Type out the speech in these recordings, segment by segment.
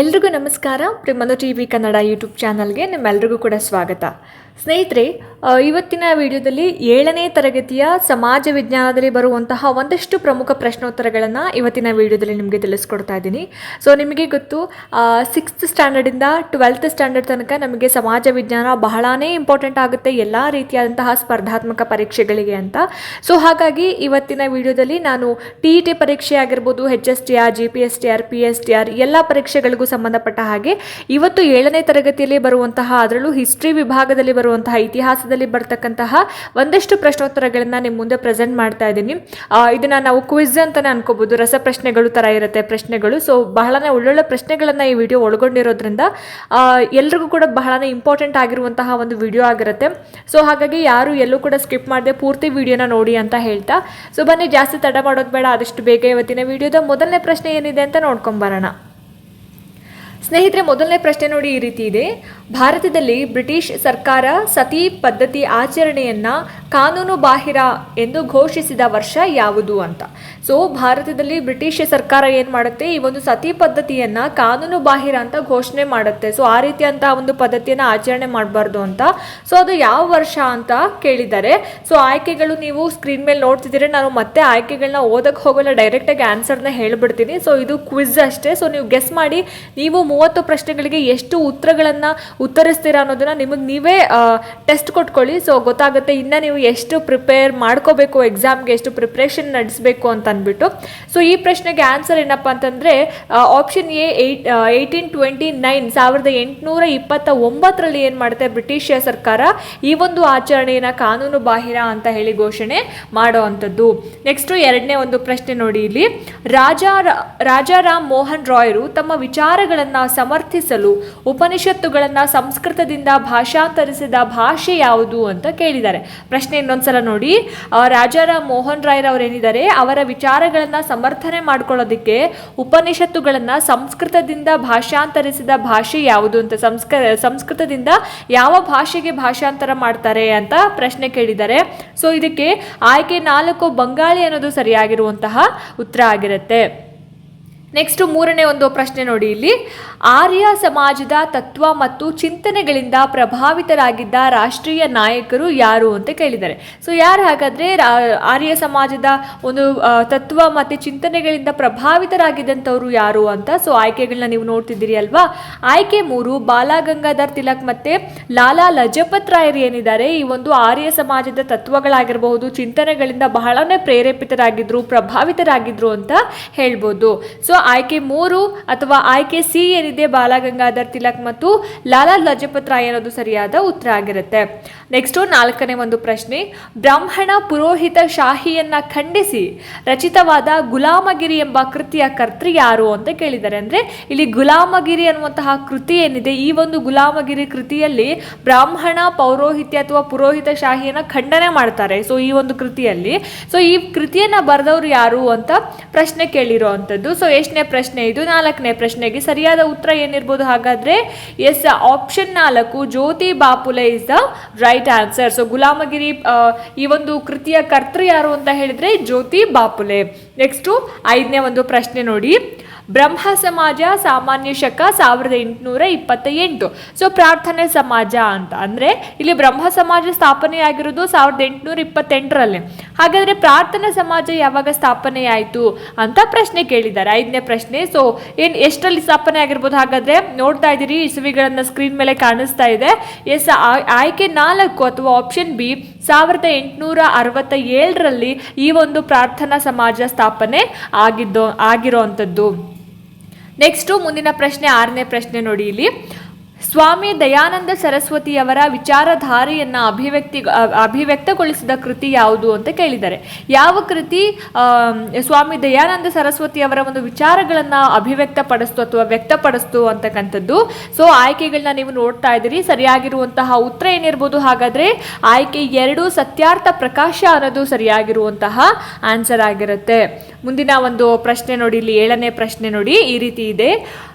ಎಲ್ರಿಗೂ ನಮಸ್ಕಾರ. ಪ್ರಿಮನು ಟಿ ವಿ ಕನ್ನಡ ಯೂಟ್ಯೂಬ್ ಚಾನಲ್ಗೆ ನಿಮ್ಮೆಲ್ರಿಗೂ ಕೂಡ ಸ್ವಾಗತ. ಸ್ನೇಹಿತರೆ ಇವತ್ತಿನ ವಿಡಿಯೋದಲ್ಲಿ ಏಳನೇ ತರಗತಿಯ ಸಮಾಜ ವಿಜ್ಞಾನದಲ್ಲಿ ಬರುವಂತಹ ಒಂದಷ್ಟು ಪ್ರಮುಖ ಪ್ರಶ್ನೋತ್ತರಗಳನ್ನು ಇವತ್ತಿನ ವಿಡಿಯೋದಲ್ಲಿ ನಿಮಗೆ ತಿಳಿಸ್ಕೊಡ್ತಾ ಇದ್ದೀನಿ. ಸೊ ನಿಮಗೆ ಗೊತ್ತು ಸಿಕ್ಸ್ತ್ ಸ್ಟ್ಯಾಂಡರ್ಡಿಂದ ಟ್ವೆಲ್ತ್ ಸ್ಟ್ಯಾಂಡರ್ಡ್ ತನಕ ನಮಗೆ ಸಮಾಜ ವಿಜ್ಞಾನ ಬಹಳನೇ ಇಂಪಾರ್ಟೆಂಟ್ ಆಗುತ್ತೆ ಎಲ್ಲ ರೀತಿಯಾದಂತಹ ಸ್ಪರ್ಧಾತ್ಮಕ ಪರೀಕ್ಷೆಗಳಿಗೆ ಅಂತ. ಸೊ ಹಾಗಾಗಿ ಇವತ್ತಿನ ವಿಡಿಯೋದಲ್ಲಿ ನಾನು ಟಿ ಇ ಟಿ ಪರೀಕ್ಷೆ ಆಗಿರ್ಬೋದು H S T R G P S T R P S T R ಎಲ್ಲ ಪರೀಕ್ಷೆಗಳಿಗೂ ಸಂಬಂಧಪಟ್ಟ ಹಾಗೆ ಇವತ್ತು ಏಳನೇ ತರಗತಿಯಲ್ಲಿ ಬರುವಂತಹ, ಅದರಲ್ಲೂ ಹಿಸ್ಟ್ರಿ ವಿಭಾಗದಲ್ಲಿ ಬರುವಂತಹ ಇತಿಹಾಸದಲ್ಲಿ ಬರ್ತಕ್ಕಂತಹ ಒಂದಷ್ಟು ಪ್ರಶ್ನೋತ್ತರಗಳನ್ನು ನಿಮ್ಮ ಮುಂದೆ ಪ್ರೆಸೆಂಟ್ ಮಾಡ್ತಾ ಇದ್ದೀನಿ. ಇದನ್ನು ನಾವು ಕ್ವಿಜ್ ಅಂತಾನೆ ಅನ್ಕೋಬಹುದು ರಸಪ್ರಶ್ನೆಗಳು ತರ ಇರುತ್ತೆ, ಪ್ರಶ್ನೆಗಳು. ಸೊ ಬಹಳನೇ ಒಳ್ಳೊಳ್ಳೆ ಪ್ರಶ್ನೆಗಳನ್ನು ಈ ವಿಡಿಯೋ ಒಳಗೊಂಡಿರೋದ್ರಿಂದ ಎಲ್ರಿಗೂ ಕೂಡ ಬಹಳನೇ ಇಂಪಾರ್ಟೆಂಟ್ ಆಗಿರುವಂತಹ ಒಂದು ವಿಡಿಯೋ ಆಗಿರುತ್ತೆ. ಸೊ ಹಾಗಾಗಿ ಯಾರು ಎಲ್ಲೂ ಕೂಡ ಸ್ಕಿಪ್ ಮಾಡದೆ ಪೂರ್ತಿ ವಿಡಿಯೋನ ನೋಡಿ ಅಂತ ಹೇಳ್ತಾ. ಸೊ ಬನ್ನಿ, ಜಾಸ್ತಿ ತಡ ಮಾಡೋದು ಬೇಡ. ಆದಷ್ಟು ಬೇಗ ಇವತ್ತಿನ ವಿಡಿಯೋದ ಮೊದಲನೇ ಪ್ರಶ್ನೆ ಏನಿದೆ ಅಂತ ನೋಡ್ಕೊಂಬರೋಣ ಸ್ನೇಹಿತರೆ, ಮೊದಲನೇ ಪ್ರಶ್ನೆ ನೋಡಿ ಈ ರೀತಿ ಇದೆ. ಭಾರತದಲ್ಲಿ ಬ್ರಿಟಿಷ್ ಸರ್ಕಾರ ಸತಿ ಪದ್ಧತಿ ಆಚರಣೆಯನ್ನ ಕಾನೂನು ಬಾಹಿರ ಎಂದು ಘೋಷಿಸಿದ ವರ್ಷ ಯಾವುದು ಅಂತ. ಸೊ ಭಾರತದಲ್ಲಿ ಬ್ರಿಟಿಷ್ ಸರ್ಕಾರ ಏನು ಮಾಡುತ್ತೆ? ಈ ಒಂದು ಸತಿ ಪದ್ಧತಿಯನ್ನ ಕಾನೂನು ಬಾಹಿರ ಅಂತ ಘೋಷಣೆ ಮಾಡುತ್ತೆ. ಸೊ ಆ ರೀತಿಯಂತಹ ಒಂದು ಪದ್ಧತಿಯನ್ನ ಆಚರಣೆ ಮಾಡಬಾರ್ದು ಅಂತ. ಸೊ ಅದು ಯಾವ ವರ್ಷ ಅಂತ ಕೇಳಿದ್ದಾರೆ ಸೊ ಆಯ್ಕೆಗಳು ನೀವು ಸ್ಕ್ರೀನ್ ಮೇಲೆ ನೋಡ್ತಿದ್ದೀರಿ? ನಾನು ಮತ್ತೆ ಆಯ್ಕೆಗಳನ್ನ ಓದಕ್ಕೆ ಹೋಗಲ್ಲ ಡೈರೆಕ್ಟಾಗಿ ಆನ್ಸರ್ನ ಹೇಳ್ಬಿಡ್ತೀನಿ. ಸೊ ಇದು ಕ್ವಿಜ್ ಅಷ್ಟೇ. ಸೊ ನೀವು ಗೆಸ್ ಮಾಡಿ, ನೀವು ಮೂವತ್ತು ಪ್ರಶ್ನೆಗಳಿಗೆ ಎಷ್ಟು ಉತ್ತರಗಳನ್ನು ಉತ್ತರಿಸ್ತೀರಾ ಅನ್ನೋದನ್ನ ನಿಮಗೆ ನೀವೇ ಟೆಸ್ಟ್ ಕೊಟ್ಕೊಳ್ಳಿ. ಸೊ ಗೊತ್ತಾಗುತ್ತೆ ಇನ್ನು ನೀವು ಎಷ್ಟು ಪ್ರಿಪೇರ್ ಮಾಡ್ಕೋಬೇಕು ಎಕ್ಸಾಮ್ಗೆ ಎಷ್ಟು ಪ್ರಿಪ್ರೇಷನ್ ನಡೆಸಬೇಕು ಅಂತ ಅಂದ್ಬಿಟ್ಟು. ಸೊ ಈ ಪ್ರಶ್ನೆಗೆ ಆನ್ಸರ್ ಏನಪ್ಪ ಅಂತಂದರೆ option A eight eighteen twenty nine ಸಾವಿರದ ಎಂಟುನೂರ ಇಪ್ಪತ್ತ ಒಂಬತ್ತರಲ್ಲಿ ಏನು ಮಾಡುತ್ತೆ ಬ್ರಿಟಿಷ್ ಸರ್ಕಾರ? ಈ ಒಂದು ಆಚರಣೆಯನ್ನು ಕಾನೂನು ಬಾಹಿರ ಅಂತ ಹೇಳಿ ಘೋಷಣೆ ಮಾಡೋ ಅಂಥದ್ದು. ನೆಕ್ಸ್ಟು ಎರಡನೇ ಒಂದು ಪ್ರಶ್ನೆ ನೋಡಿ ಇಲ್ಲಿ. ರಾಜ ರಾಜಾರಾಮ್ ಮೋಹನ್ ರಾಯರು ತಮ್ಮ ವಿಚಾರಗಳನ್ನು ಸಮರ್ಥಿಸಲು ಉಪನಿಷತ್ತುಗಳನ್ನು ಸಂಸ್ಕೃತದಿಂದ ಭಾಷಾಂತರಿಸಿದ ಭಾಷೆ ಯಾವುದು ಅಂತ ಕೇಳಿದ್ದಾರೆ. ಪ್ರಶ್ನೆ ಇನ್ನೊಂದ್ಸಲ ನೋಡಿ. ರಾಜಾರಾಮ್ ಮೋಹನ್ ರಾಯ್ರವರೇನಿದ್ದಾರೆ? ಏನಿದ್ದಾರೆ ಅವರ ವಿಚಾರಗಳನ್ನು ಸಮರ್ಥನೆ ಮಾಡ್ಕೊಳ್ಳೋದಕ್ಕೆ ಉಪನಿಷತ್ತುಗಳನ್ನು ಸಂಸ್ಕೃತದಿಂದ ಭಾಷಾಂತರಿಸಿದ ಭಾಷೆ ಯಾವುದು ಅಂತ ಸಂಸ್ಕ, ಸಂಸ್ಕೃತದಿಂದ ಯಾವ ಭಾಷೆಗೆ ಭಾಷಾಂತರ ಮಾಡ್ತಾರೆ ಅಂತ ಪ್ರಶ್ನೆ ಕೇಳಿದ್ದಾರೆ. ಸೊ ಇದಕ್ಕೆ ಆಯ್ಕೆ ನಾಲ್ಕು ಬಂಗಾಳಿ ಅನ್ನೋದು ಸರಿಯಾಗಿರುವಂತಹ ಉತ್ತರ ಆಗಿರುತ್ತೆ. ನೆಕ್ಸ್ಟ್ ಮೂರನೇ ಒಂದು ಪ್ರಶ್ನೆ ನೋಡಿ ಇಲ್ಲಿ. ಆರ್ಯ ಸಮಾಜದ ತತ್ವ ಮತ್ತು ಚಿಂತನೆಗಳಿಂದ ಪ್ರಭಾವಿತರಾಗಿದ್ದ ರಾಷ್ಟ್ರೀಯ ನಾಯಕರು ಯಾರು ಅಂತ ಕೇಳಿದ್ದಾರೆ. ಸೊ ಯಾರು ಹಾಗಾದ್ರೆ ಆರ್ಯ ಸಮಾಜದ ಒಂದು ತತ್ವ ಮತ್ತು ಚಿಂತನೆಗಳಿಂದ ಪ್ರಭಾವಿತರಾಗಿದ್ದಂಥವ್ರು ಯಾರು ಅಂತ ಸೊ ಆಯ್ಕೆಗಳನ್ನ ನೀವು ನೋಡ್ತಿದ್ದೀರಿ ಅಲ್ವಾ? ಆಯ್ಕೆ ಮೂರು, ಬಾಲಗಂಗಾಧರ್ ತಿಲಕ್ ಮತ್ತೆ ಲಾಲಾ ಲಜಪತ್ ರಾಯರು ಏನಿದ್ದಾರೆ, ಈ ಒಂದು ಆರ್ಯ ಸಮಾಜದ ತತ್ವಗಳಾಗಿರಬಹುದು, ಚಿಂತನೆಗಳಿಂದ ಬಹಳನೇ ಪ್ರೇರೇಪಿತರಾಗಿದ್ರು, ಪ್ರಭಾವಿತರಾಗಿದ್ರು ಅಂತ ಹೇಳ್ಬೋದು. ಸೊ ಆಯ್ಕೆ ಮೂರು ಅಥವಾ ಆಯ್ಕೆ ಸಿ ಏನಿದೆ ಬಾಲಗಂಗಾಧರ್ ತಿಲಕ್ ಮತ್ತು ಲಾಲಾ ಲಜಪತ್ ರಾಯ್ ಅನ್ನೋದು ಸರಿಯಾದ ಉತ್ತರ ಆಗಿರುತ್ತೆ. ನೆಕ್ಸ್ಟು ನಾಲ್ಕನೇ ಒಂದು ಪ್ರಶ್ನೆ, ಬ್ರಾಹ್ಮಣ ಪುರೋಹಿತ ಶಾಹಿಯನ್ನ ಖಂಡಿಸಿ ರಚಿತವಾದ ಗುಲಾಮಗಿರಿ ಎಂಬ ಕೃತಿಯ ಕರ್ತೃ ಯಾರು ಅಂತ ಕೇಳಿದ್ದಾರೆ. ಅಂದ್ರೆ ಇಲ್ಲಿ ಗುಲಾಮಗಿರಿ ಅನ್ನುವಂತಹ ಕೃತಿ ಏನಿದೆ, ಈ ಒಂದು ಗುಲಾಮಗಿರಿ ಕೃತಿಯಲ್ಲಿ ಬ್ರಾಹ್ಮಣ ಪೌರೋಹಿತ್ಯ ಅಥವಾ ಪುರೋಹಿತ ಶಾಹಿಯನ್ನ ಖಂಡನೆ ಮಾಡ್ತಾರೆ. ಸೊ ಈ ಒಂದು ಕೃತಿಯಲ್ಲಿ ಸೊ ಈ ಕೃತಿಯನ್ನ ಬರೆದವರು ಯಾರು ಅಂತ ಪ್ರಶ್ನೆ ಕೇಳಿರೋ ಅಂಥದ್ದು ಸೊ ಎಷ್ಟನೇ ಪ್ರಶ್ನೆ ಇದು? ನಾಲ್ಕನೇ ಪ್ರಶ್ನೆಗೆ ಸರಿಯಾದ ಉತ್ತರ ಏನಿರ್ಬೋದು? ಹಾಗಾದ್ರೆ ಎಸ್ ಆಪ್ಷನ್ ನಾಲ್ಕು, Jyoti Bapule is the right answer so Gulamgiri ಈ ಒಂದು ಕೃತಿಯ ಕರ್ತೃ ಯಾರು ಅಂತ ಹೇಳಿದ್ರೆ, ಜ್ಯೋತಿ ಬಾಪುಲೆ. ನೆಕ್ಸ್ಟು ಐದನೇ ಒಂದು ಪ್ರಶ್ನೆ ನೋಡಿ. ಬ್ರಹ್ಮ ಸಮಾಜ ಸಾಮಾನ್ಯ ಶಕ ಸಾವಿರದ ಎಂಟುನೂರ ಇಪ್ಪತ್ತ ಎಂಟು ಸೊ ಪ್ರಾರ್ಥನೆ ಸಮಾಜ ಅಂತ. ಅಂದರೆ, ಇಲ್ಲಿ ಬ್ರಹ್ಮ ಸಮಾಜ ಸ್ಥಾಪನೆ ಆಗಿರೋದು ಸಾವಿರದ ಎಂಟುನೂರ ಇಪ್ಪತ್ತೆಂಟರಲ್ಲಿ. ಹಾಗಾದರೆ ಪ್ರಾರ್ಥನಾ ಸಮಾಜ ಯಾವಾಗ ಸ್ಥಾಪನೆ ಆಯಿತು ಅಂತ ಪ್ರಶ್ನೆ ಕೇಳಿದ್ದಾರೆ. ಐದನೇ ಪ್ರಶ್ನೆ ಸೊ ಏನು ಎಷ್ಟರಲ್ಲಿ ಸ್ಥಾಪನೆ ಆಗಿರ್ಬೋದು? ಹಾಗಾದರೆ, ನೋಡ್ತಾ ಇದ್ದೀರಿ, ಇಸುವಿಗಳನ್ನು ಸ್ಕ್ರೀನ್ ಮೇಲೆ ಕಾಣಿಸ್ತಾ ಇದೆ. ಎಸ್ ಆಯ್ಕೆ ನಾಲ್ಕು ಅಥವಾ ಆಪ್ಷನ್ ಬಿ ಸಾವಿರದ ಎಂಟುನೂರ ಅರವತ್ತ ಏಳರಲ್ಲಿ ಈ ಒಂದು ಪ್ರಾರ್ಥನಾ ಸಮಾಜ ಸ್ಥಾಪನೆ ಆಗಿದ್ದು ಆಗಿರೋ ಅಂಥದ್ದು ನೆಕ್ಸ್ಟು ಮುಂದಿನ ಪ್ರಶ್ನೆ ಆರನೇ ಪ್ರಶ್ನೆ ನೋಡಿ ಇಲ್ಲಿ. ಸ್ವಾಮಿ ದಯಾನಂದ ಸರಸ್ವತಿಯವರ ವಿಚಾರಧಾರೆಯನ್ನ ಅಭಿವ್ಯಕ್ತಿ ಅಭಿವ್ಯಕ್ತಗೊಳಿಸಿದ ಕೃತಿ ಯಾವುದು ಅಂತ ಕೇಳಿದ್ದಾರೆ. ಯಾವ ಕೃತಿ ಸ್ವಾಮಿ ದಯಾನಂದ ಸರಸ್ವತಿಯವರ ಒಂದು ವಿಚಾರಗಳನ್ನ ಅಭಿವ್ಯಕ್ತಪಡಿಸ್ತು ಅಥವಾ ವ್ಯಕ್ತಪಡಿಸ್ತು ಅಂತಕ್ಕಂಥದ್ದು. ಸೊ ಆಯ್ಕೆಗಳನ್ನ ನೀವು ನೋಡ್ತಾ ಇದ್ದೀರಿ. ಸರಿಯಾಗಿರುವಂತಹ ಉತ್ತರ ಏನಿರ್ಬೋದು? ಹಾಗಾದ್ರೆ ಆಯ್ಕೆ ಎರಡು ಸತ್ಯಾರ್ಥ ಪ್ರಕಾಶ ಅನ್ನೋದು ಸರಿಯಾಗಿರುವಂತಹ ಆನ್ಸರ್ ಆಗಿರುತ್ತೆ. ಮುಂದಿನ ಒಂದು ಪ್ರಶ್ನೆ ನೋಡಿ, ಇಲ್ಲಿ ಏಳನೇ ಪ್ರಶ್ನೆ ನೋಡಿ. ಈ ರೀತಿ ಇದೆ.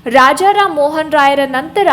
ರಾಜಾರಾಮ್ ಮೋಹನ್ ರಾಯರ ನಂತರ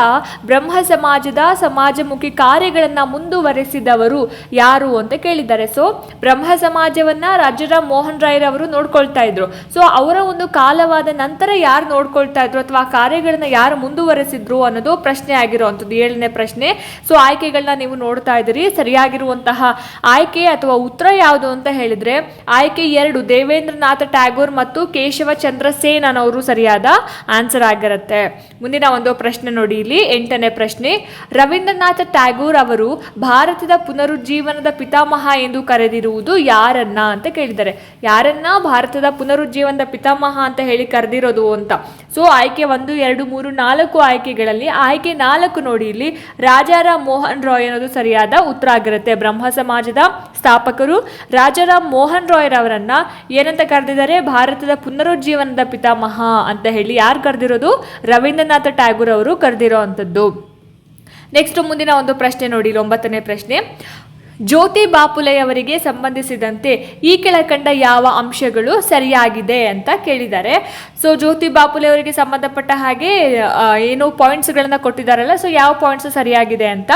ಬ್ರಹ್ಮ ಸಮಾಜದ ಸಮಾಜಮುಖಿ ಕಾರ್ಯಗಳನ್ನು ಮುಂದುವರೆಸಿದವರು ಯಾರು ಅಂತ ಕೇಳಿದ್ದಾರೆ. ಸೊ ಬ್ರಹ್ಮ ಸಮಾಜವನ್ನು ರಾಜಾರಾಮ್ ಮೋಹನ್ ರಾಯರವರು ನೋಡ್ಕೊಳ್ತಾ ಇದ್ರು. ಸೊ ಅವರ ಒಂದು ಕಾಲವಾದ ನಂತರ ಯಾರು ನೋಡ್ಕೊಳ್ತಾ ಇದ್ರು ಅಥವಾ ಕಾರ್ಯಗಳನ್ನ ಯಾರು ಮುಂದುವರೆಸಿದ್ರು ಅನ್ನೋದು ಪ್ರಶ್ನೆ ಆಗಿರುವಂಥದ್ದು, ಏಳನೇ ಪ್ರಶ್ನೆ. ಸೊ ಆಯ್ಕೆಗಳನ್ನ ನೀವು ನೋಡ್ತಾ ಇದ್ದೀರಿ. ಸರಿಯಾಗಿರುವಂತಹ ಆಯ್ಕೆ ಅಥವಾ ಉತ್ತರ ಯಾವುದು ಅಂತ ಹೇಳಿದ್ರೆ, ಆಯ್ಕೆ ಎರಡು, ದೇವೇಂದ್ರನಾಥ ಟ್ಯಾಗೋರ್ ಮತ್ತು ಕೇಶವ ಚಂದ್ರ ಸೇನ್ ಅನ್ನೋರು ಸರಿಯಾದ ಆನ್ಸರ್ ಆಗಿರುತ್ತೆ ಮುಂದಿನ ಒಂದು ಪ್ರಶ್ನೆ ನೋಡಿ ಇಲ್ಲಿ. ಎಂಟನೇ ಪ್ರಶ್ನೆ, ರವೀಂದ್ರನಾಥ ಟ್ಯಾಗೂರ್ ಅವರು ಭಾರತದ ಪುನರುಜ್ಜೀವನದ ಪಿತಾಮಹ ಎಂದು ಕರೆದಿರುವುದು ಯಾರನ್ನ ಅಂತ ಕೇಳಿದ್ದಾರೆ. ಯಾರನ್ನ? ಭಾರತದ ಪುನರುಜ್ಜೀವನದ ಪಿತಾಮಹ ಅಂತ ಹೇಳಿ ಕರೆದಿರೋದು ಅಂತ. ಸೊ ಆಯ್ಕೆ ಒಂದು, ಎರಡು, ಮೂರು, ನಾಲ್ಕು ಆಯ್ಕೆಗಳಲ್ಲಿ, ಆಯ್ಕೆ ನಾಲ್ಕು ನೋಡಿ ಇಲ್ಲಿ. ರಾಜಾರಾಮ್ ಮೋಹನ್ ರಾಯ್ ಅನ್ನೋದು ಸರಿಯಾದ ಉತ್ತರ ಆಗಿರುತ್ತೆ. ಬ್ರಹ್ಮ ಸಮಾಜದ ಸ್ಥಾಪಕರು ರಾಜಾರಾಮ್ ಮೋಹನ್ ರಾಯ್ ರವರನ್ನ ಏನಂತ ಕರೆದಿದ್ದಾರೆ? ಭಾರತದ ಪುನರುಜ್ಜೀವನದ ಪಿತಾಮಹ ಅಂತ ಹೇಳಿ ಯಾರು ಕರೆದಿರೋದು? ರವೀಂದ್ರನಾಥ ಟ್ಯಾಗೂರ್ ಅವರು ಕರೆದಿರೋ ಅಂಥದ್ದು. ನೆಕ್ಸ್ಟ್ ಮುಂದಿನ ಒಂದು ಪ್ರಶ್ನೆ ನೋಡಿ ಒಂಬತ್ತನೇ ಪ್ರಶ್ನೆ. ಜ್ಯೋತಿ ಬಾಪುಲೆಯವರಿಗೆ ಸಂಬಂಧಿಸಿದಂತೆ ಈ ಕೆಳಕಂಡ ಯಾವ ಅಂಶಗಳು ಸರಿಯಾಗಿದೆ ಅಂತ ಕೇಳಿದ್ದಾರೆ. ಸೊ ಜ್ಯೋತಿ ಬಾಪುಲೆ ಅವರಿಗೆ ಸಂಬಂಧಪಟ್ಟ ಹಾಗೆ ಏನು ಪಾಯಿಂಟ್ಸ್ಗಳನ್ನ ಕೊಟ್ಟಿದ್ದಾರಲ್ಲ ಸೊ ಯಾವ ಪಾಯಿಂಟ್ಸ್ ಸರಿಯಾಗಿದೆ ಅಂತ.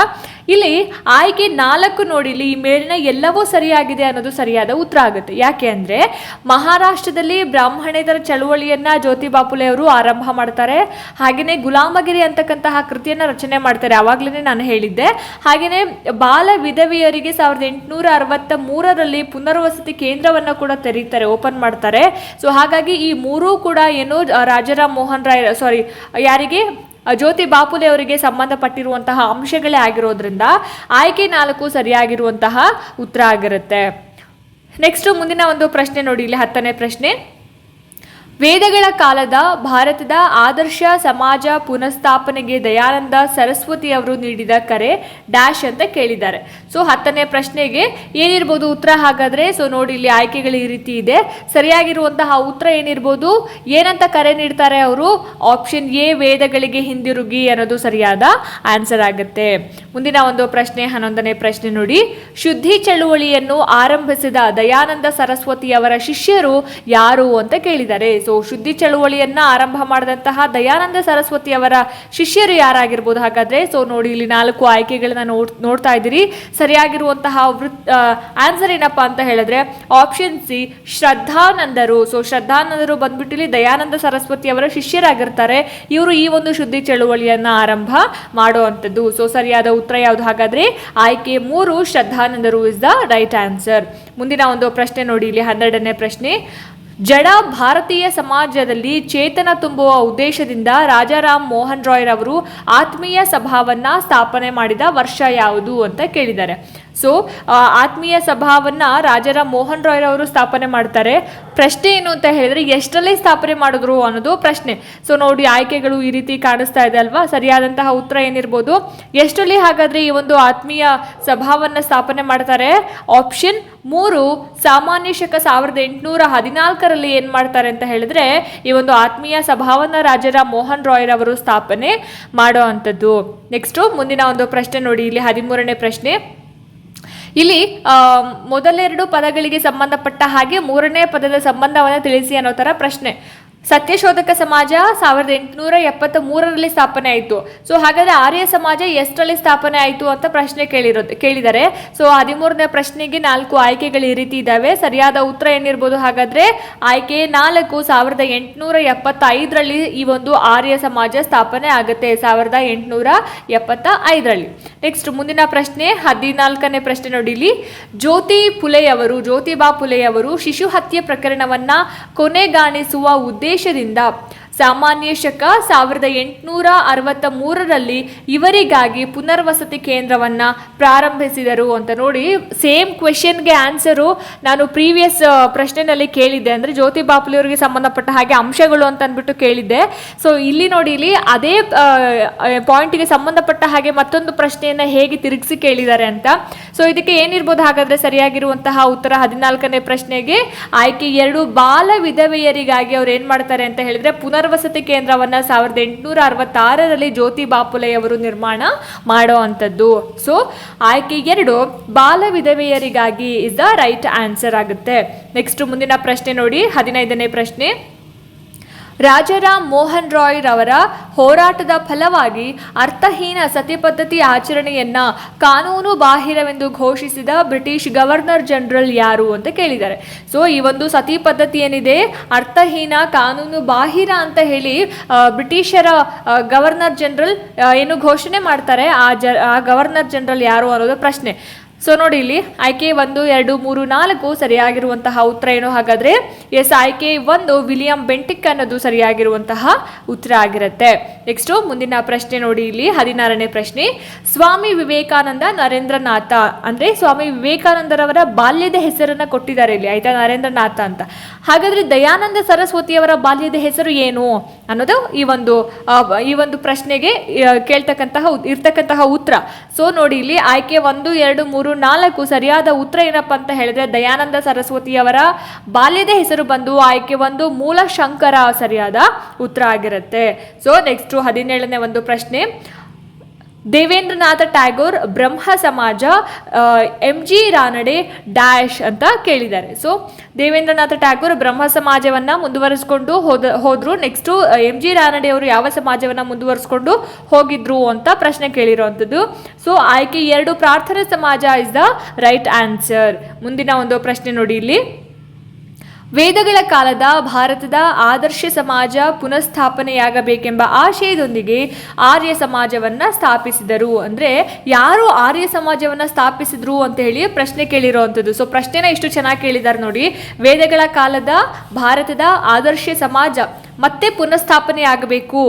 ಇಲ್ಲಿ ಆಯ್ಕೆ ನಾಲ್ಕು ನೋಡಿ ಇಲ್ಲಿ ಈ ಮೇಲಿನ ಎಲ್ಲವೂ ಸರಿಯಾಗಿದೆ ಅನ್ನೋದು ಸರಿಯಾದ ಉತ್ತರ ಆಗುತ್ತೆ. ಯಾಕೆ ಅಂದರೆ, ಮಹಾರಾಷ್ಟ್ರದಲ್ಲಿ ಬ್ರಾಹ್ಮಣೇತರ ಚಳುವಳಿಯನ್ನ ಜ್ಯೋತಿ ಬಾಪುಲೆ ಅವರು ಆರಂಭ ಮಾಡ್ತಾರೆ. ಹಾಗೆಯೇ ಗುಲಾಮಗಿರಿ ಅಂತಕ್ಕಂತಹ ಕೃತಿಯನ್ನ ರಚನೆ ಮಾಡ್ತಾರೆ ಆವಾಗಲೇ ನಾನು ಹೇಳಿದ್ದೆ. ಹಾಗೆಯೇ ಬಾಲ ವಿಧವೆಯರಿಗೆ ಸಾವಿರದ ಎಂಟುನೂರ ಅರವತ್ತ ಮೂರರಲ್ಲಿ ಪುನರ್ವಸತಿ ಕೇಂದ್ರವನ್ನ ಕೂಡ ತೆರೀತಾರೆ ಓಪನ್ ಮಾಡ್ತಾರೆ. ಸೊ ಹಾಗಾಗಿ ಈ ಮೂರೂ ಕೂಡ ಏನು ರಾಜಾರಾಮ್ ಮೋಹನ್ ರಾಯ್ ಸಾರಿ ಯಾರಿಗೆ? ಜ್ಯೋತಿ ಬಾಪುಲೆ ಅವರಿಗೆ ಸಂಬಂಧಪಟ್ಟಿರುವಂತಹ ಅಂಶಗಳೇ ಆಗಿರೋದ್ರಿಂದ ಆಯ್ಕೆ ನಾಲ್ಕು ಸರಿಯಾಗಿರುವಂತಹ ಉತ್ತರ ಆಗಿರುತ್ತೆ. ನೆಕ್ಸ್ಟ್ ಮುಂದಿನ ಒಂದು ಪ್ರಶ್ನೆ ನೋಡಿ, ಇಲ್ಲಿ ಹತ್ತನೇ ಪ್ರಶ್ನೆ. ವೇದಗಳ ಕಾಲದ ಭಾರತದ ಆದರ್ಶ ಸಮಾಜ ಪುನಃಸ್ಥಾಪನೆಗೆ ದಯಾನಂದ ಸರಸ್ವತಿ ಅವರು ನೀಡಿದ ಕರೆ ಡ್ಯಾಶ್ ಅಂತ ಕೇಳಿದ್ದಾರೆ. ಸೊ, ಹತ್ತನೇ ಪ್ರಶ್ನೆಗೆ ಏನಿರ್ಬೋದು ಉತ್ತರ ಹಾಗಾದ್ರೆ? ಸೊ, ನೋಡಿ, ಇಲ್ಲಿ ಆಯ್ಕೆಗಳು ಈ ರೀತಿ ಇದೆ. ಸರಿಯಾಗಿರುವಂತಹ ಉತ್ತರ ಏನಿರ್ಬೋದು? ಏನಂತ ಕರೆ ನೀಡ್ತಾರೆ ಅವರು? ಆಪ್ಷನ್ ಎ, ವೇದಗಳಿಗೆ ಹಿಂದಿರುಗಿ ಅನ್ನೋದು ಸರಿಯಾದ ಆನ್ಸರ್ ಆಗುತ್ತೆ. ಮುಂದಿನ ಒಂದು ಪ್ರಶ್ನೆ, ಹನ್ನೊಂದನೇ ಪ್ರಶ್ನೆ ನೋಡಿ. ಶುದ್ಧಿ ಚಳುವಳಿಯನ್ನು ಆರಂಭಿಸಿದ ದಯಾನಂದ ಸರಸ್ವತಿ ಅವರ ಶಿಷ್ಯರು ಯಾರು ಅಂತ ಕೇಳಿದ್ದಾರೆ. ಸೊ ಶುದ್ಧಿ ಚಳುವಳಿಯನ್ನ ಆರಂಭ ಮಾಡಿದಂತಹ ದಯಾನಂದ ಸರಸ್ವತಿ ಅವರ ಶಿಷ್ಯರು ಯಾರಾಗಿರ್ಬೋದು ಹಾಗಾದ್ರೆ? ಸೊ ನೋಡಿ, ಇಲ್ಲಿ ನಾಲ್ಕು ಆಯ್ಕೆಗಳನ್ನ ನೋಡ್, ನೋಡ್ತಾ ಇದ್ದೀರಿ. ಸರಿಯಾಗಿರುವಂತಹ ವೃತ್ ಆನ್ಸರ್ ಏನಪ್ಪಾ ಅಂತ ಹೇಳಿದ್ರೆ, ಆಪ್ಷನ್ ಸಿ, ಶ್ರದ್ಧಾನಂದರು. ಸೊ ಶ್ರದ್ಧಾನಂದರು ಬಂದ್ಬಿಟ್ಟು ಇಲ್ಲಿ ದಯಾನಂದ ಸರಸ್ವತಿ ಅವರ ಶಿಷ್ಯರಾಗಿರ್ತಾರೆ. ಇವರು ಈ ಒಂದು ಶುದ್ಧಿ ಚಳುವಳಿಯನ್ನ ಆರಂಭ ಮಾಡುವಂಥದ್ದು. ಸೊ ಸರಿಯಾದ ಉತ್ತರ ಯಾವುದು ಹಾಗಾದ್ರೆ? ಆಯ್ಕೆ ಮೂರು, ಶ್ರದ್ಧಾನಂದರು ಇಸ್ ದ ರೈಟ್ ಆನ್ಸರ್ ಮುಂದಿನ ಒಂದು ಪ್ರಶ್ನೆ ನೋಡಿ, ಇಲ್ಲಿ ಹನ್ನೆರಡನೇ ಪ್ರಶ್ನೆ. ಜಡ ಭಾರತೀಯ ಸಮಾಜದಲ್ಲಿ ಚೇತನ ತುಂಬುವ ಉದ್ದೇಶದಿಂದ ರಾಜಾರಾಮ್ ಮೋಹನ್ ರಾಯ್ ರವರು ಆತ್ಮೀಯ ಸಭಾವನ್ನ ಸ್ಥಾಪನೆ ಮಾಡಿದ ವರ್ಷ ಯಾವುದು ಅಂತ ಕೇಳಿದ್ದಾರೆ. ಸೊ ಆತ್ಮೀಯ ಸಭಾವನ್ನ ರಾಜರ ಮೋಹನ್ ರಾಯ್ ರವರು ಸ್ಥಾಪನೆ ಮಾಡ್ತಾರೆ. ಪ್ರಶ್ನೆ ಏನು ಅಂತ ಹೇಳಿದ್ರೆ, ಎಷ್ಟರಲ್ಲಿ ಸ್ಥಾಪನೆ ಮಾಡಿದ್ರು ಅನ್ನೋದು ಪ್ರಶ್ನೆ. ಸೊ ನೋಡಿ, ಆಯ್ಕೆಗಳು ಈ ರೀತಿ ಕಾಣಿಸ್ತಾ ಇದೆ ಅಲ್ವಾ? ಸರಿಯಾದಂತಹ ಉತ್ತರ ಏನಿರ್ಬೋದು? ಎಷ್ಟರಲ್ಲಿ ಹಾಗಾದ್ರೆ ಈ ಒಂದು ಆತ್ಮೀಯ ಸಭಾವನ್ನ ಸ್ಥಾಪನೆ ಮಾಡ್ತಾರೆ? ಆಪ್ಷನ್ ಮೂರು, ಸಾಮಾನ್ಯ ಶಕ ಸಾವಿರದ ಎಂಟುನೂರ ಹದಿನಾಲ್ಕರಲ್ಲಿ ಏನು ಮಾಡ್ತಾರೆ ಅಂತ ಹೇಳಿದ್ರೆ, ಈ ಒಂದು ಆತ್ಮೀಯ ಸಭಾವನ್ನ ರಾಜರ ಮೋಹನ್ ರಾಯ್ರವರು ಸ್ಥಾಪನೆ ಮಾಡೋ ಅಂಥದ್ದು. ನೆಕ್ಸ್ಟು ಮುಂದಿನ ಒಂದು ಪ್ರಶ್ನೆ ನೋಡಿ, ಇಲ್ಲಿ ಹದಿಮೂರನೇ ಪ್ರಶ್ನೆ. ಇಲ್ಲಿ ಮೊದಲೆರಡು ಪದಗಳಿಗೆ ಸಂಬಂಧಪಟ್ಟ ಹಾಗೆ ಮೂರನೇ ಪದದ ಸಂಬಂಧವನ್ನು ತಿಳಿಸಿ ಅನ್ನೋ ಥರ ಪ್ರಶ್ನೆ. ಸತ್ಯಶೋಧಕ ಸಮಾಜ ಸಾವಿರದ ಎಂಟುನೂರ ಎಪ್ಪತ್ತ ಮೂರರಲ್ಲಿ ಸ್ಥಾಪನೆ ಆಯಿತು. ಸೊ ಹಾಗಾದ್ರೆ ಆರ್ಯ ಸಮಾಜ ಎಷ್ಟರಲ್ಲಿ ಸ್ಥಾಪನೆ ಆಯಿತು ಅಂತ ಪ್ರಶ್ನೆ ಕೇಳಿರೋದು ಕೇಳಿದ್ದಾರೆ ಸೊ ಹದಿಮೂರನೇ ಪ್ರಶ್ನೆಗೆ ನಾಲ್ಕು ಆಯ್ಕೆಗಳು ಈ ರೀತಿ ಇದ್ದಾವೆ. ಸರಿಯಾದ ಉತ್ತರ ಏನಿರ್ಬೋದು? ಹಾಗಾದ್ರೆ ಆಯ್ಕೆ ನಾಲ್ಕು ಸಾವಿರದ ಎಂಟುನೂರ ಎಪ್ಪತ್ತೈದರಲ್ಲಿ ಈ ಒಂದು ಆರ್ಯ ಸಮಾಜ ಸ್ಥಾಪನೆ ಆಗುತ್ತೆ, ಸಾವಿರದ ಎಂಟುನೂರ ಎಪ್ಪತ್ತ ಐದರಲ್ಲಿ ನೆಕ್ಸ್ಟ್ ಮುಂದಿನ ಪ್ರಶ್ನೆ, ಹದಿನಾಲ್ಕನೇ ಪ್ರಶ್ನೆ ನೋಡಿಲಿ. ಜ್ಯೋತಿ ಪುಲೆಯವರು, ಜ್ಯೋತಿಬಾ ಪುಲೆಯವರು ಶಿಶು ಹತ್ಯೆ ಪ್ರಕರಣವನ್ನ ಕೊನೆಗಾಣಿಸುವ ಉದ್ದೇಶದಿಂದ ಸಾಮಾನ್ಯ ಶಕ ಸಾವಿರದ ಎಂಟುನೂರ ಅರವತ್ತ ಮೂರರಲ್ಲಿ ಇವರಿಗಾಗಿ ಪುನರ್ವಸತಿ ಕೇಂದ್ರವನ್ನ ಪ್ರಾರಂಭಿಸಿದರು ಅಂತ ನೋಡಿ ಸೇಮ್ ಕ್ವೆಶನ್ಗೆ ಆನ್ಸರು ನಾನು ಪ್ರೀವಿಯಸ್ ಪ್ರಶ್ನೆನಲ್ಲಿ ಕೇಳಿದ್ದೆ. ಅಂದರೆ ಜ್ಯೋತಿ ಬಾಪುಲಿಯವರಿಗೆ ಸಂಬಂಧಪಟ್ಟ ಹಾಗೆ ಅಂಶಗಳು ಅಂತ ಅಂದ್ಬಿಟ್ಟು ಕೇಳಿದ್ದೆ. ಸೊ ಇಲ್ಲಿ ನೋಡಿ, ಇಲ್ಲಿ ಅದೇ ಪಾಯಿಂಟಿಗೆ ಸಂಬಂಧಪಟ್ಟ ಹಾಗೆ ಮತ್ತೊಂದು ಪ್ರಶ್ನೆಯನ್ನು ಹೇಗೆ ತಿರುಗಿಸಿ ಕೇಳಿದ್ದಾರೆ ಅಂತ. ಸೊ ಇದಕ್ಕೆ ಏನಿರ್ಬೋದು ಹಾಗಾದ್ರೆ ಸರಿಯಾಗಿರುವಂತಹ ಉತ್ತರ ಹದಿನಾಲ್ಕನೇ ಪ್ರಶ್ನೆಗೆ, ಆಯ್ಕೆ ಎರಡು ಬಾಲ ವಿಧವೆಯರಿಗಾಗಿ ಅವ್ರು ಏನು ಮಾಡ್ತಾರೆ ಅಂತ ಹೇಳಿದ್ರೆ, ಪುನರ್ ಪುನರ್ವಸತಿ ಕೇಂದ್ರವನ್ನ ಸಾವಿರದ ಎಂಟುನೂರ ಅರವತ್ತಾರರಲ್ಲಿ ಜ್ಯೋತಿ ಬಾಪುಲೆಯವರು ನಿರ್ಮಾಣ ಮಾಡೋ ಅಂಥದ್ದು. ಸೊ ಆಯ್ಕೆ ಎರಡು ಬಾಲ ವಿಧವೆಯರಿಗಾಗಿ ಇಸ್ ದ ರೈಟ್ ಆನ್ಸರ್ ಆಗುತ್ತೆ. ನೆಕ್ಸ್ಟ್ ಮುಂದಿನ ಪ್ರಶ್ನೆ ನೋಡಿ, ಹದಿನೈದನೇ ಪ್ರಶ್ನೆ. ರಾಜಾರಾಮ್ ಮೋಹನ್ ರಾಯ್ ರವರ ಹೋರಾಟದ ಫಲವಾಗಿ ಅರ್ಥಹೀನ ಸತಿ ಪದ್ಧತಿ ಆಚರಣೆಯನ್ನ ಕಾನೂನು ಬಾಹಿರವೆಂದು ಘೋಷಿಸಿದ ಬ್ರಿಟಿಷ್ ಗವರ್ನರ್ ಜನರಲ್ ಯಾರು ಅಂತ ಕೇಳಿದ್ದಾರೆ. ಸೊ ಈ ಒಂದು ಸತಿ ಪದ್ಧತಿ ಏನಿದೆ? ಅರ್ಥಹೀನ ಕಾನೂನು ಬಾಹಿರ ಅಂತ ಹೇಳಿ ಬ್ರಿಟಿಷರ ಗವರ್ನರ್ ಜನರಲ್ ಏನು ಘೋಷಣೆ ಮಾಡ್ತಾರೆ? ಆ ಜ, ಆ ಗವರ್ನರ್ ಜನರಲ್ ಯಾರು ಅನ್ನೋದು ಪ್ರಶ್ನೆ. ಸೊ ನೋಡಿ ಇಲ್ಲಿ, ಆಯ್ಕೆ ಒಂದು, ಎರಡು, ಮೂರು, ನಾಲ್ಕು ಸರಿಯಾಗಿರುವಂತಹ ಉತ್ತರ ಏನು? ಹಾಗಾದ್ರೆ ಎಸ್ ಆಯ್ಕೆ ಒಂದು ವಿಲಿಯಂ ಬೆಂಟಿಕ್ ಅನ್ನೋದು ಸರಿಯಾಗಿರುವಂತಹ ಉತ್ತರ ಆಗಿರುತ್ತೆ. ನೆಕ್ಸ್ಟ್ ಮುಂದಿನ ಪ್ರಶ್ನೆ ನೋಡಿ ಇಲ್ಲಿ, ಹದಿನಾರನೇ ಪ್ರಶ್ನೆ. ಸ್ವಾಮಿ ವಿವೇಕಾನಂದ ನರೇಂದ್ರನಾಥ, ಅಂದ್ರೆ ಸ್ವಾಮಿ ವಿವೇಕಾನಂದರವರ ಬಾಲ್ಯದ ಹೆಸರನ್ನ ಕೊಟ್ಟಿದ್ದಾರೆ ಇಲ್ಲಿ, ಆಯ್ತಾ? ನರೇಂದ್ರನಾಥ ಅಂತ. ಹಾಗಾದ್ರೆ, ದಯಾನಂದ ಸರಸ್ವತಿಯವರ ಬಾಲ್ಯದ ಹೆಸರು ಏನು? ಅನ್ನೋದು ಈ ಒಂದು ಈ ಒಂದು ಪ್ರಶ್ನೆಗೆ ಕೇಳ್ತಕ್ಕಂತಹ ಇರ್ತಕ್ಕಂತಹ ಉತ್ತರ. ಸೊ ನೋಡಿ ಇಲ್ಲಿ, ಆಯ್ಕೆ ಒಂದು, ಎರಡು, ಮೂರು ನಾಲ್ಕು ಸರಿಯಾದ ಉತ್ತರ ಏನಪ್ಪ ಅಂತ ಹೇಳಿದ್ರೆ ದಯಾನಂದ ಸರಸ್ವತಿಯವರ ಬಾಲ್ಯದ ಹೆಸರು ಬಂದು ಆಯ್ಕೆ ಒಂದು ಮೂಲ ಶಂಕರ ಸರಿಯಾದ ಉತ್ತರ ಆಗಿರುತ್ತೆ. ಸೊ ನೆಕ್ಸ್ಟ್ ಹದಿನೇಳನೇ ಒಂದು ಪ್ರಶ್ನೆ. ದೇವೇಂದ್ರನಾಥ ಟ್ಯಾಗೋರ್, ಬ್ರಹ್ಮ ಸಮಾಜ ಎಂ ಜಿ ರಾನಡೆ ಡ್ಯಾಶ್ ಅಂತ ಕೇಳಿದ್ದಾರೆ. ಸೊ ದೇವೇಂದ್ರನಾಥ ಟ್ಯಾಗೋರ್ ಬ್ರಹ್ಮ ಸಮಾಜವನ್ನು ಮುಂದುವರಿಸ್ಕೊಂಡು ಹೋದ, ಹೋದರು. ನೆಕ್ಸ್ಟು ಎಂ ಜಿ ರಾನಡೆ ಅವರು ಯಾವ ಸಮಾಜವನ್ನು ಮುಂದುವರಿಸ್ಕೊಂಡು ಹೋಗಿದ್ರು ಅಂತ ಪ್ರಶ್ನೆ ಕೇಳಿರುವಂಥದ್ದು. ಸೊ ಆಯ್ಕೆ ಎರಡು ಪ್ರಾರ್ಥನಾ ಸಮಾಜ ಇಸ್ ದ ರೈಟ್ ಆನ್ಸರ್ ಮುಂದಿನ ಒಂದು ಪ್ರಶ್ನೆ ನೋಡಿ ಇಲ್ಲಿ. ವೇದಗಳ ಕಾಲದ ಭಾರತದ ಆದರ್ಶ ಸಮಾಜ ಪುನಃಸ್ಥಾಪನೆಯಾಗಬೇಕೆಂಬ ಆಶಯದೊಂದಿಗೆ ಆರ್ಯ ಸಮಾಜವನ್ನ ಸ್ಥಾಪಿಸಿದರು. ಅಂದ್ರೆ ಯಾರು ಆರ್ಯ ಸಮಾಜವನ್ನ ಸ್ಥಾಪಿಸಿದ್ರು ಅಂತ ಹೇಳಿ ಪ್ರಶ್ನೆ ಕೇಳಿರುವಂಥದ್ದು ಸೊ ಪ್ರಶ್ನೆನ ಇಷ್ಟು ಚೆನ್ನಾಗಿ ಕೇಳಿದ್ದಾರೆ ನೋಡಿ. ವೇದಗಳ ಕಾಲದ ಭಾರತದ ಆದರ್ಶ ಸಮಾಜ ಮತ್ತೆ ಪುನಃಸ್ಥಾಪನೆ ಆಗಬೇಕು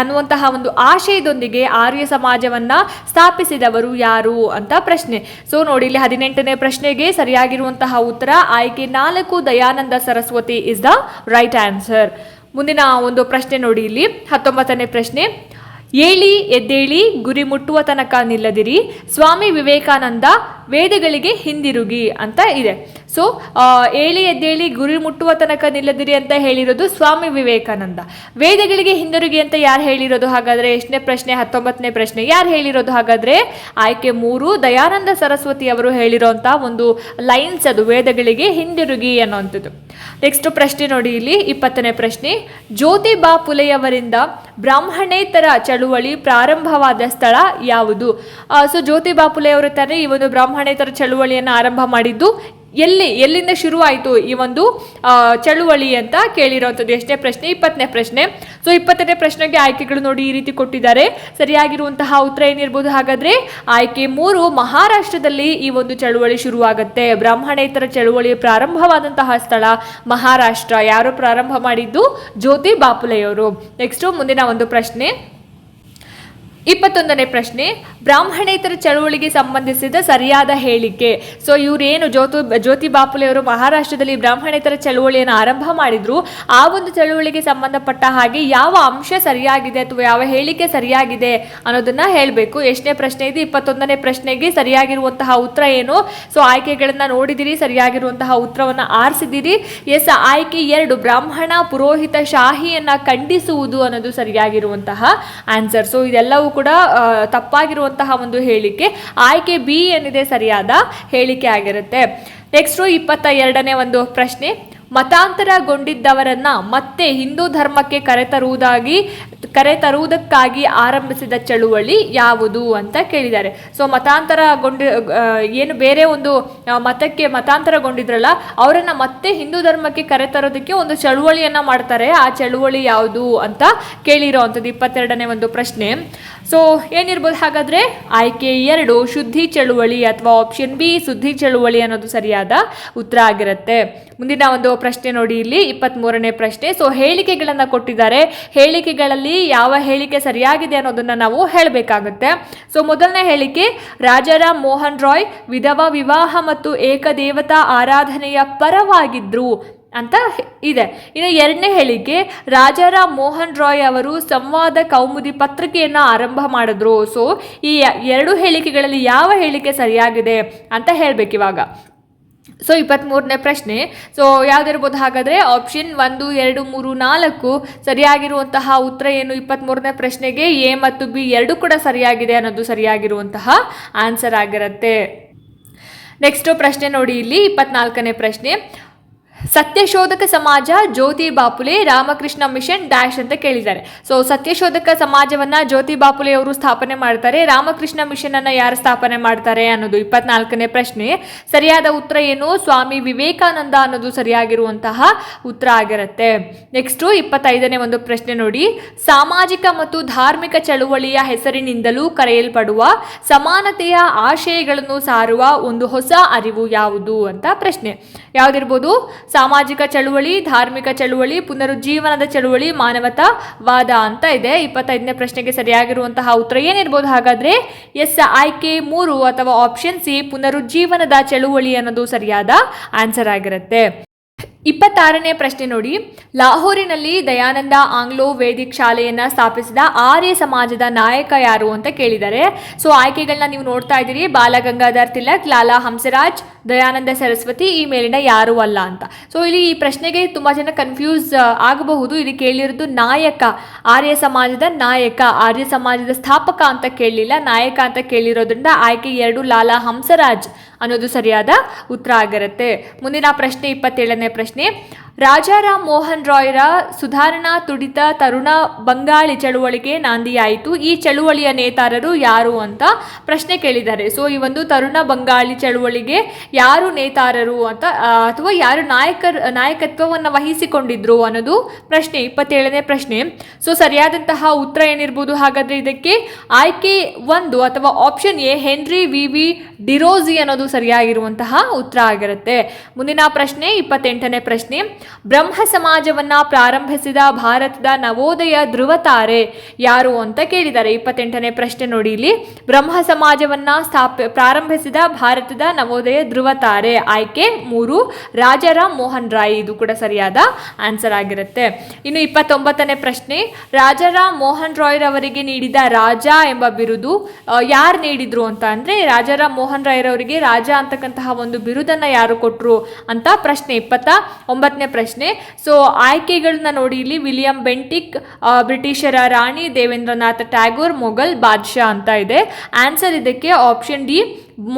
ಅನ್ನುವಂತಹ ಒಂದು ಆಶಯದೊಂದಿಗೆ ಆರ್ಯ ಸಮಾಜವನ್ನ ಸ್ಥಾಪಿಸಿದವರು ಯಾರು ಅಂತ ಪ್ರಶ್ನೆ. ಸೊ ನೋಡಿ, ಇಲ್ಲಿ ಹದಿನೆಂಟನೇ ಪ್ರಶ್ನೆಗೆ ಸರಿಯಾಗಿರುವಂತಹ ಉತ್ತರ ಆಯ್ಕೆ ನಾಲ್ಕು Dayananda Saraswati is the right answer ಮುಂದಿನ ಒಂದು ಪ್ರಶ್ನೆ ನೋಡಿ ಇಲ್ಲಿ, ಹತ್ತೊಂಬತ್ತನೇ ಪ್ರಶ್ನೆ. ಏಳಿ, ಎದ್ದೇಳಿ, ಗುರಿ ಮುಟ್ಟುವ ತನಕ ನಿಲ್ಲದಿರಿ, ಸ್ವಾಮಿ ವಿವೇಕಾನಂದ ವೇದಗಳಿಗೆ ಹಿಂದಿರುಗಿ ಅಂತ ಇದೆ. ಸೊ ಏಳಿ ಎದ್ದೇಳಿ ಗುರಿ ಮುಟ್ಟುವ ತನಕ ನಿಲ್ಲದಿರಿ ಅಂತ ಹೇಳಿರೋದು ಸ್ವಾಮಿ ವಿವೇಕಾನಂದ. ವೇದಗಳಿಗೆ ಹಿಂದಿರುಗಿ ಅಂತ ಯಾರು ಹೇಳಿರೋದು ಹಾಗಾದ್ರೆ? ಎಷ್ಟನೇ ಪ್ರಶ್ನೆ, ಹತ್ತೊಂಬತ್ತನೇ ಪ್ರಶ್ನೆ, ಯಾರು ಹೇಳಿರೋದು ಹಾಗಾದ್ರೆ? ಆಯ್ಕೆ ಮೂರು, ದಯಾನಂದ ಸರಸ್ವತಿ ಅವರು ಹೇಳಿರೋಂಥ ಒಂದು ಲೈನ್ಸ್ ಅದು ವೇದಗಳಿಗೆ ಹಿಂದಿರುಗಿ ಅನ್ನೋವಂಥದ್ದು. ನೆಕ್ಸ್ಟ್ ಪ್ರಶ್ನೆ ನೋಡಿ ಇಲ್ಲಿ, ಇಪ್ಪತ್ತನೇ ಪ್ರಶ್ನೆ. ಜ್ಯೋತಿಬಾ ಪುಲೆಯವರಿಂದ ಬ್ರಾಹ್ಮಣೇತರ ಚಳುವಳಿ ಪ್ರಾರಂಭವಾದ ಸ್ಥಳ ಯಾವುದು? ಸೊ ಜ್ಯೋತಿಬಾ ಪುಲೆಯವರು ತಾನೇ ಈ ಒಂದು ಬ್ರಾಹ್ಮಣೇತರ ಚಳುವಳಿಯನ್ನು ಆರಂಭ ಮಾಡಿದ್ದು. ಎಲ್ಲಿ, ಎಲ್ಲಿಂದ ಶುರುವಾಯಿತು ಈ ಒಂದು ಚಳುವಳಿ ಅಂತ ಕೇಳಿರುವಂಥದ್ದು ಎಷ್ಟನೇ ಪ್ರಶ್ನೆ, ಇಪ್ಪತ್ತನೇ ಪ್ರಶ್ನೆ. ಸೊ ಇಪ್ಪತ್ತನೇ ಪ್ರಶ್ನೆಗೆ ಆಯ್ಕೆಗಳು ನೋಡಿ ಈ ರೀತಿ ಕೊಟ್ಟಿದ್ದಾರೆ. ಸರಿಯಾಗಿರುವಂತಹ ಉತ್ತರ ಏನಿರ್ಬೋದು? ಹಾಗಾದರೆ ಆಯ್ಕೆ ಮೂರು, ಮಹಾರಾಷ್ಟ್ರದಲ್ಲಿ ಈ ಒಂದು ಚಳುವಳಿ ಶುರುವಾಗುತ್ತೆ. ಬ್ರಾಹ್ಮಣೇತರ ಚಳುವಳಿ ಪ್ರಾರಂಭವಾದಂತಹ ಸ್ಥಳ ಮಹಾರಾಷ್ಟ್ರ. ಯಾರು ಪ್ರಾರಂಭ ಮಾಡಿದ್ದು? ಜ್ಯೋತಿ ಬಾಪುಲೆಯವರು. ನೆಕ್ಸ್ಟು ಮುಂದಿನ ಒಂದು ಪ್ರಶ್ನೆ. ಇಪ್ಪತ್ತೊಂದನೇ ಪ್ರಶ್ನೆ, ಬ್ರಾಹ್ಮಣೇತರ ಚಳುವಳಿಗೆ ಸಂಬಂಧಿಸಿದ ಸರಿಯಾದ ಹೇಳಿಕೆ. ಸೊ ಇವರೇನು ಜ್ಯೋತು, ಜ್ಯೋತಿ ಬಾಪುಲೆಯವರು ಮಹಾರಾಷ್ಟ್ರದಲ್ಲಿ ಬ್ರಾಹ್ಮಣೇತರ ಚಳುವಳಿಯನ್ನು ಆರಂಭ ಮಾಡಿದ್ರು, ಆ ಒಂದು ಚಳುವಳಿಗೆ ಸಂಬಂಧಪಟ್ಟ ಹಾಗೆ ಯಾವ ಅಂಶ ಸರಿಯಾಗಿದೆ ಅಥವಾ ಯಾವ ಹೇಳಿಕೆ ಸರಿಯಾಗಿದೆ ಅನ್ನೋದನ್ನ ಹೇಳಬೇಕು. ಎಷ್ಟನೇ ಪ್ರಶ್ನೆ ಇದೆ, ಇಪ್ಪತ್ತೊಂದನೇ ಪ್ರಶ್ನೆಗೆ ಸರಿಯಾಗಿರುವಂತಹ ಉತ್ತರ ಏನು? ಸೊ ಆಯ್ಕೆಗಳನ್ನ ನೋಡಿದಿರಿ, ಸರಿಯಾಗಿರುವಂತಹ ಉತ್ತರವನ್ನು ಆರಿಸಿದಿರಿ. ಎಸ್ ಆಯ್ಕೆ ಎರಡು, ಬ್ರಾಹ್ಮಣ ಪುರೋಹಿತ ಶಾಹಿಯನ್ನ ಖಂಡಿಸುವುದು ಅನ್ನೋದು ಸರಿಯಾಗಿರುವಂತಹ ಆನ್ಸರ್ ಸೊ ಇದೆಲ್ಲವೂ ಕೂಡ ತಪ್ಪಾಗಿರುವಂತಹ ಒಂದು ಹೇಳಿಕೆ. ಆಯ್ಕೆ ಬಿ ಏನಿದೆ ಸರಿಯಾದ ಹೇಳಿಕೆ ಆಗಿರುತ್ತೆ. ನೆಕ್ಸ್ಟು ಇಪ್ಪತ್ತ ಎರಡನೇ ಒಂದು ಪ್ರಶ್ನೆ. ಮತಾಂತರಗೊಂಡಿದ್ದವರನ್ನ ಮತ್ತೆ ಹಿಂದೂ ಧರ್ಮಕ್ಕೆ ಕರೆತರುವುದಾಗಿ, ಕರೆತರುವುದಕ್ಕಾಗಿ ಆರಂಭಿಸಿದ ಚಳುವಳಿ ಯಾವುದು ಅಂತ ಕೇಳಿದ್ದಾರೆ. ಸೊ ಮತಾಂತರಗೊಂಡಿ ಏನು ಬೇರೆ ಒಂದು ಮತಕ್ಕೆ ಮತಾಂತರಗೊಂಡಿದ್ರಲ್ಲ, ಅವರನ್ನ ಮತ್ತೆ ಹಿಂದೂ ಧರ್ಮಕ್ಕೆ ಕರೆತರೋದಕ್ಕೆ ಒಂದು ಚಳುವಳಿಯನ್ನ ಮಾಡ್ತಾರೆ. ಆ ಚಳುವಳಿ ಯಾವುದು ಅಂತ ಕೇಳಿರೋ ಅಂಥದ್ದು ಇಪ್ಪತ್ತೆರಡನೇ ಒಂದು ಪ್ರಶ್ನೆ. ಸೊ ಏನಿರ್ಬೋದು? ಹಾಗಾದ್ರೆ ಆಯ್ಕೆ ಎರಡು, ಶುದ್ಧಿ ಚಳುವಳಿ ಅಥವಾ ಆಪ್ಷನ್ ಬಿ ಸುದ್ದಿ ಚಳುವಳಿ ಅನ್ನೋದು ಸರಿಯಾದ ಉತ್ತರ ಆಗಿರುತ್ತೆ. ಮುಂದಿನ ಒಂದು ಪ್ರಶ್ನೆ ನೋಡಿ ಇಲ್ಲಿ ಇಪ್ಪತ್ತ್ಮೂರನೇ ಪ್ರಶ್ನೆ. ಸೊ ಹೇಳಿಕೆಗಳನ್ನು ಕೊಟ್ಟಿದ್ದಾರೆ. ಹೇಳಿಕೆಗಳಲ್ಲಿ ಯಾವ ಹೇಳಿಕೆ ಸರಿಯಾಗಿದೆ ಅನ್ನೋದನ್ನು ನಾವು ಹೇಳಬೇಕಾಗುತ್ತೆ. ಸೊ ಮೊದಲನೇ ಹೇಳಿಕೆ, ರಾಜಾರಾಮ್ ಮೋಹನ್ ರಾಯ್ ವಿಧವಾ ವಿವಾಹ ಮತ್ತು ಏಕದೇವತಾ ಆರಾಧನೆಯ ಪರವಾಗಿದ್ರು ಅಂತ ಇದೆ. ಇನ್ನು ಎರಡನೇ ಹೇಳಿಕೆ, ರಾಜಾರಾಮ್ ಮೋಹನ್ ರಾಯ್ ಅವರು ಸಂವಾದ ಕೌಮುದಿ ಪತ್ರಿಕೆಯನ್ನು ಆರಂಭ ಮಾಡಿದ್ರು. ಸೊ ಈ ಎರಡು ಹೇಳಿಕೆಗಳಲ್ಲಿ ಯಾವ ಹೇಳಿಕೆ ಸರಿಯಾಗಿದೆ ಅಂತ ಹೇಳಬೇಕಿವಾಗ ಸೊ ಇಪ್ಪತ್ತ್ಮೂರನೇ ಪ್ರಶ್ನೆ. ಸೊ ಯಾವುದಿರ್ಬೋದು ಹಾಗಾದರೆ ಆಪ್ಷನ್ ಒಂದು, ಎರಡು, ಮೂರು, ನಾಲ್ಕು ಸರಿಯಾಗಿರುವಂತಹ ಉತ್ತರ ಏನು ಇಪ್ಪತ್ತ್ಮೂರನೇ ಪ್ರಶ್ನೆಗೆ? ಎ ಮತ್ತು ಬಿ ಎರಡು ಕೂಡ ಸರಿಯಾಗಿದೆ ಅನ್ನೋದು ಸರಿಯಾಗಿರುವಂತಹ ಆನ್ಸರ್ ಆಗಿರುತ್ತೆ. ನೆಕ್ಸ್ಟು ಪ್ರಶ್ನೆ ನೋಡಿ ಇಲ್ಲಿ, ಇಪ್ಪತ್ನಾಲ್ಕನೇ ಪ್ರಶ್ನೆ. ಸತ್ಯಶೋಧಕ ಸಮಾಜ, ಜ್ಯೋತಿ ಬಾಪುಲೆ, ರಾಮಕೃಷ್ಣ ಮಿಷನ್, ಡ್ಯಾಶ್ ಅಂತ ಕೇಳಿದ್ದಾರೆ. ಸೊ ಸತ್ಯಶೋಧಕ ಸಮಾಜವನ್ನ ಜ್ಯೋತಿ ಬಾಪುಲೆ ಅವರು ಸ್ಥಾಪನೆ ಮಾಡ್ತಾರೆ. ರಾಮಕೃಷ್ಣ ಮಿಷನ್ ಅನ್ನ ಯಾರು ಸ್ಥಾಪನೆ ಮಾಡ್ತಾರೆ ಅನ್ನೋದು ಇಪ್ಪತ್ನಾಲ್ಕನೇ ಪ್ರಶ್ನೆ. ಸರಿಯಾದ ಉತ್ತರ ಏನು? ಸ್ವಾಮಿ ವಿವೇಕಾನಂದ ಅನ್ನೋದು ಸರಿಯಾಗಿರುವಂತಹ ಉತ್ತರ ಆಗಿರುತ್ತೆ. ನೆಕ್ಸ್ಟು ಇಪ್ಪತ್ತೈದನೇ ಒಂದು ಪ್ರಶ್ನೆ ನೋಡಿ. ಸಾಮಾಜಿಕ ಮತ್ತು ಧಾರ್ಮಿಕ ಚಳುವಳಿಯ ಹೆಸರಿನಿಂದಲೂ ಕರೆಯಲ್ಪಡುವ ಸಮಾನತೆಯ ಆಶಯಗಳನ್ನು ಸಾರುವ ಒಂದು ಹೊಸ ಅರಿವು ಯಾವುದು ಅಂತ ಪ್ರಶ್ನೆ. ಯಾವುದಿರ್ಬೋದು? ಸಾಮಾಜಿಕ ಚಳುವಳಿ, ಧಾರ್ಮಿಕ ಚಳುವಳಿ, ಪುನರುಜ್ಜೀವನದ ಚಳುವಳಿ, ಮಾನವತಾವಾದ ಅಂತ ಇದೆ. ಇಪ್ಪತ್ತೈದನೇ ಪ್ರಶ್ನೆಗೆ ಸರಿಯಾಗಿರುವಂತಹ ಉತ್ತರ ಏನಿರ್ಬೋದು? ಹಾಗಾದ್ರೆ ಎಸ್ ಆಯ್ಕೆ ಮೂರು ಅಥವಾ ಆಪ್ಷನ್ ಸಿ, ಪುನರುಜ್ಜೀವನದ ಚಳುವಳಿ ಅನ್ನೋದು ಸರಿಯಾದ ಆನ್ಸರ್ ಆಗಿರುತ್ತೆ. ಇಪ್ಪತ್ತಾರನೇ ಪ್ರಶ್ನೆ ನೋಡಿ. ಲಾಹೋರಿನಲ್ಲಿ ದಯಾನಂದ ಆಂಗ್ಲೋ ವೇದಿಕ್ ಶಾಲೆಯನ್ನು ಸ್ಥಾಪಿಸಿದ ಆರ್ಯ ಸಮಾಜದ ನಾಯಕ ಯಾರು ಅಂತ ಕೇಳಿದ್ದಾರೆ ಸೊ ಆಯ್ಕೆಗಳನ್ನ ನೀವು ನೋಡ್ತಾ ಇದ್ದೀರಿ. ಬಾಲಗಂಗಾಧರ್ ತಿಲಕ್, ಲಾಲಾ ಹಂಸರಾಜ್, ದಯಾನಂದ ಸರಸ್ವತಿ ಈ ಮೇಲಿನ ಯಾರು ಅಲ್ಲ ಅಂತ. ಸೊ, ಇಲ್ಲಿ ಈ ಪ್ರಶ್ನೆಗೆ ತುಂಬಾ ಜನ ಕನ್ಫ್ಯೂಸ್ ಆಗಬಹುದು. ಇಲ್ಲಿ ಕೇಳಿರೋದು ನಾಯಕ, ಆರ್ಯ ಸಮಾಜದ ನಾಯಕ, ಆರ್ಯ ಸಮಾಜದ ಸ್ಥಾಪಕ ಅಂತ ಕೇಳಲಿಲ್ಲ. ನಾಯಕ ಅಂತ ಕೇಳಿರೋದ್ರಿಂದ ಆಯ್ಕೆ ಎರಡು, ಲಾಲಾ ಹಂಸರಾಜ್ ಅನ್ನೋದು ಸರಿಯಾದ ಉತ್ತರ ಆಗಿರುತ್ತೆ ಮುಂದಿನ ಪ್ರಶ್ನೆ ಇಪ್ಪತ್ತೇಳನೇ ಪ್ರಶ್ನೆ. ರಾಜಾರಾಮ್ ಮೋಹನ್ ರಾಯ್ರ ಸುಧಾರಣಾ ತುಡಿತ ತರುಣ ಬಂಗಾಳಿ ಚಳುವಳಿಗೆ ನಾಂದಿಯಾಯಿತು. ಈ ಚಳುವಳಿಯ ನೇತಾರರು ಯಾರು ಅಂತ ಪ್ರಶ್ನೆ ಕೇಳಿದ್ದಾರೆ. ಸೊ, ಈ ಒಂದು ತರುಣ ಬಂಗಾಳಿ ಚಳುವಳಿಗೆ ಯಾರು ನೇತಾರರು ಅಂತ ಅಥವಾ ಯಾರು ನಾಯಕರ್, ನಾಯಕತ್ವವನ್ನು ವಹಿಸಿಕೊಂಡಿದ್ರು ಅನ್ನೋದು ಪ್ರಶ್ನೆ, ಇಪ್ಪತ್ತೇಳನೇ ಪ್ರಶ್ನೆ. ಸೊ, ಸರಿಯಾದಂತಹ ಉತ್ತರ ಏನಿರ್ಬೋದು? ಹಾಗಾದ್ರೆ ಇದಕ್ಕೆ ಆಯ್ಕೆ ಒಂದು ಅಥವಾ option A Henry V V Derozio ಅನ್ನೋದು ಸರಿಯಾಗಿರುವಂತಹ ಉತ್ತರ ಆಗಿರುತ್ತೆ. ಮುಂದಿನ ಪ್ರಶ್ನೆ, ಇಪ್ಪತ್ತೆಂಟನೇ ಪ್ರಶ್ನೆ. ಬ್ರಹ್ಮ ಸಮಾಜವನ್ನ ಪ್ರಾರಂಭಿಸಿದ ಭಾರತದ ನವೋದಯ ಧ್ರುವತಾರೆ. ಯಾರು ಅಂತ ಕೇಳಿದ್ದಾರೆ ಇಪ್ಪತ್ತೆಂಟನೇ ಪ್ರಶ್ನೆ ನೋಡಿ ಇಲ್ಲಿ. ಬ್ರಹ್ಮ ಸಮಾಜವನ್ನ ಸ್ಥಾಪ, ಪ್ರಾರಂಭಿಸಿದ ಭಾರತದ ನವೋದಯ ಧ್ರುವತಾರೆ. ಆಯ್ಕೆ ಮೂರು. ರಾಜಾರಾಮ್ ಮೋಹನ್ ರಾಯ್. ಇದು ಕೂಡ ಸರಿಯಾದ ಆನ್ಸರ್ ಆಗಿರುತ್ತೆ. ಇನ್ನು ಇಪ್ಪತ್ತೊಂಬತ್ತನೇ ಪ್ರಶ್ನೆ. ರಾಜಾರಾಮ್ ಮೋಹನ್ ರಾಯ್ ರವರಿಗೆ ನೀಡಿದ ರಾಜ ಎಂಬ ಬಿರುದು ಯಾರು ನೀಡಿದ್ರು ಅಂತ ಅಂದ್ರೆ ರಾಜಾರಾಮ್ ಮೋಹನ್ ರಾಯ್ ರವರಿಗೆ ರಾಜ ಅಂತಕ್ಕಂತಹ ಒಂದು ಬಿರುದನ್ನ ಯಾರು ಕೊಟ್ರು ಅಂತ ಪ್ರಶ್ನೆ ಇಪ್ಪತ್ತ ಒಂಬತ್ತನೇ ಸೊ ಆಯ್ಕೆಗಳನ್ನ ನೋಡಿ ಇಲ್ಲಿ ವಿಲಿಯಂ ಬೆಂಟಿಕ್ ಬ್ರಿಟಿಷರ ರಾಣಿ ದೇವೇಂದ್ರನಾಥ್ ಟ್ಯಾಗೋರ್, ಮೊಘಲ್ ಬಾದ್ಶಾ ಅಂತ ಇದೆ. ಆನ್ಸರ್ ಇದಕ್ಕೆ ಆಪ್ಷನ್ ಡಿ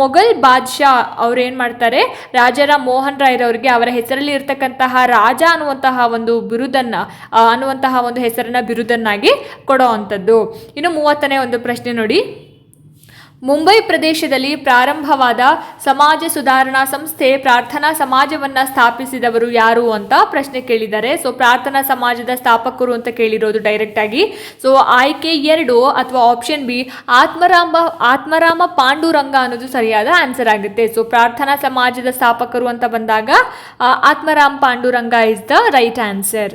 ಮೊಘಲ್ ಬಾದ್ಶಾ ಅವ್ರು ಏನು ಮಾಡ್ತಾರೆ? ರಾಜರ ಮೋಹನ್ ರಾಯ್ರವ್ರಿಗೆ ಅವರ ಹೆಸರಲ್ಲಿ ಇರ್ತಕ್ಕಂತಹ ರಾಜ ಅನ್ನುವಂತಹ ಒಂದು ಬಿರುದನ್ನ ಅನ್ನುವಂತಹ ಒಂದು ಹೆಸರನ್ನ ಬಿರುದನ್ನಾಗಿ ಕೊಡೋ ಅಂಥದ್ದು. ಇನ್ನು ಮೂವತ್ತನೇ ಒಂದು ಪ್ರಶ್ನೆ ನೋಡಿ. ಮುಂಬೈ ಪ್ರದೇಶದಲ್ಲಿ ಪ್ರಾರಂಭವಾದ ಸಮಾಜ ಸುಧಾರಣಾ ಸಂಸ್ಥೆ ಪ್ರಾರ್ಥನಾ ಸಮಾಜವನ್ನ ಸ್ಥಾಪಿಸಿದವರು ಯಾರು ಅಂತ ಪ್ರಶ್ನೆ ಕೇಳಿದ್ದಾರೆ. ಸೊ ಪ್ರಾರ್ಥನಾ ಸಮಾಜದ ಸ್ಥಾಪಕರು ಅಂತ ಕೇಳಿರೋದು ಡೈರೆಕ್ಟ್ ಆಗಿ. ಸೊ ಆಯ್ಕೆ ಎರಡು ಅಥವಾ ಆಪ್ಷನ್ ಬಿ ಆತ್ಮರಾಮ ಆತ್ಮರಾಮ ಪಾಂಡುರಂಗ ಅನ್ನೋದು ಸರಿಯಾದ ಆನ್ಸರ್ ಆಗುತ್ತೆ. ಸೊ ಪ್ರಾರ್ಥನಾ ಸಮಾಜದ ಸ್ಥಾಪಕರು ಅಂತ ಬಂದಾಗ Atmaram Pandurang is the right answer